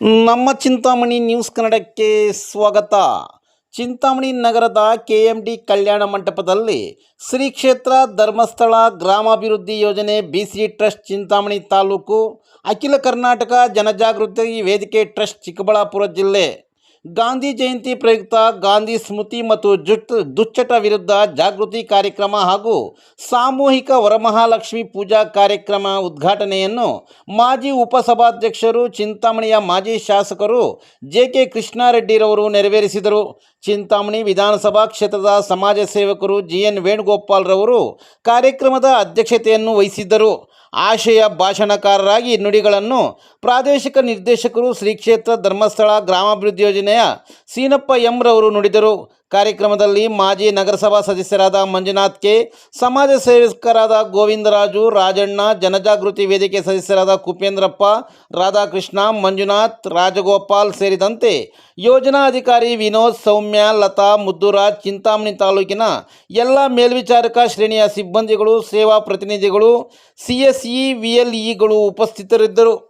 ನಮ್ಮ ಚಿಂತಾಮಣಿ ನ್ಯೂಸ್ ಕನ್ನಡಕ್ಕೆ ಸ್ವಾಗತ. ಚಿಂತಾಮಣಿ ನಗರದ ಕೆ ಎಂ ಡಿ ಕಲ್ಯಾಣ ಮಂಟಪದಲ್ಲಿ ಶ್ರೀ ಕ್ಷೇತ್ರ ಧರ್ಮಸ್ಥಳ ಗ್ರಾಮಾಭಿವೃದ್ಧಿ ಯೋಜನೆ B C trust Chintamani taluk, ಅಖಿಲ ಕರ್ನಾಟಕ ಜನಜಾಗೃತಿ ವೇದಿಕೆ ಟ್ರಸ್ಟ್ ಚಿಕ್ಕಬಳ್ಳಾಪುರ ಜಿಲ್ಲೆ. ಗಾಂಧಿ ಜಯಂತಿ ಪ್ರಯುಕ್ತ ಗಾಂಧಿ ಸ್ಮೃತಿ ಮತ್ತು ಜುಟ್ ದುಶ್ಚಟ ವಿರುದ್ಧ ಜಾಗೃತಿ ಕಾರ್ಯಕ್ರಮ ಹಾಗೂ ಸಾಮೂಹಿಕ ವರಮಹಾಲಕ್ಷ್ಮಿ ಪೂಜಾ ಕಾರ್ಯಕ್ರಮ ಉದ್ಘಾಟನೆಯನ್ನು ಮಾಜಿ ಉಪಸಭಾಧ್ಯಕ್ಷರು ಚಿಂತಾಮಣಿಯ ಮಾಜಿ ಶಾಸಕರು ಜೆ ಕೆ ಕೃಷ್ಣಾರೆಡ್ಡಿರವರು ನೆರವೇರಿಸಿದರು. ಚಿಂತಾಮಣಿ ವಿಧಾನಸಭಾ ಕ್ಷೇತ್ರದ ಸಮಾಜ ಸೇವಕರು ಜಿ ಎನ್ ವೇಣುಗೋಪಾಲ್ರವರು ಕಾರ್ಯಕ್ರಮದ ಅಧ್ಯಕ್ಷತೆಯನ್ನು ವಹಿಸಿದ್ದರು. ಆಶಯ ಭಾಷಣಕಾರರಾಗಿ ನುಡಿಗಳನ್ನು ಪ್ರಾದೇಶಿಕ ನಿರ್ದೇಶಕರು ಶ್ರೀ ಕ್ಷೇತ್ರ ಧರ್ಮಸ್ಥಳ ಗ್ರಾಮಾಭಿವೃದ್ಧಿ ಯೋಜನೆಯ ಸೀನಪ್ಪ ಎಂರವರು ನುಡಿದರು. ಕಾರ್ಯಕ್ರಮದಲ್ಲಿ ಮಾಜಿ ನಗರಸಭಾ ಸದಸ್ಯರಾದ ಮಂಜುನಾಥ್ ಕೆ, ಸಮಾಜ ಸೇವಕರಾದ ಗೋವಿಂದರಾಜು, ರಾಜಣ್ಣ, ಜನಜಾಗೃತಿ ವೇದಿಕೆ ಸದಸ್ಯರಾದ ಕುಪೇಂದ್ರಪ್ಪ, ರಾಧಾಕೃಷ್ಣ, ಮಂಜುನಾಥ್, ರಾಜಗೋಪಾಲ್ ಸೇರಿದಂತೆ ಯೋಜನಾ ಅಧಿಕಾರಿ ವಿನೋದ್, ಸೌಮ್ಯ, ಲತಾ, ಮುದ್ದುರಾಜ್, ಚಿಂತಾಮಣಿ ತಾಲೂಕಿನ ಎಲ್ಲ ಮೇಲ್ವಿಚಾರಕ ಶ್ರೇಣಿಯ ಸಿಬ್ಬಂದಿಗಳು, ಸೇವಾ ಪ್ರತಿನಿಧಿಗಳು, C S E, V L ಇಗಳು ಉಪಸ್ಥಿತರಿದ್ದರು.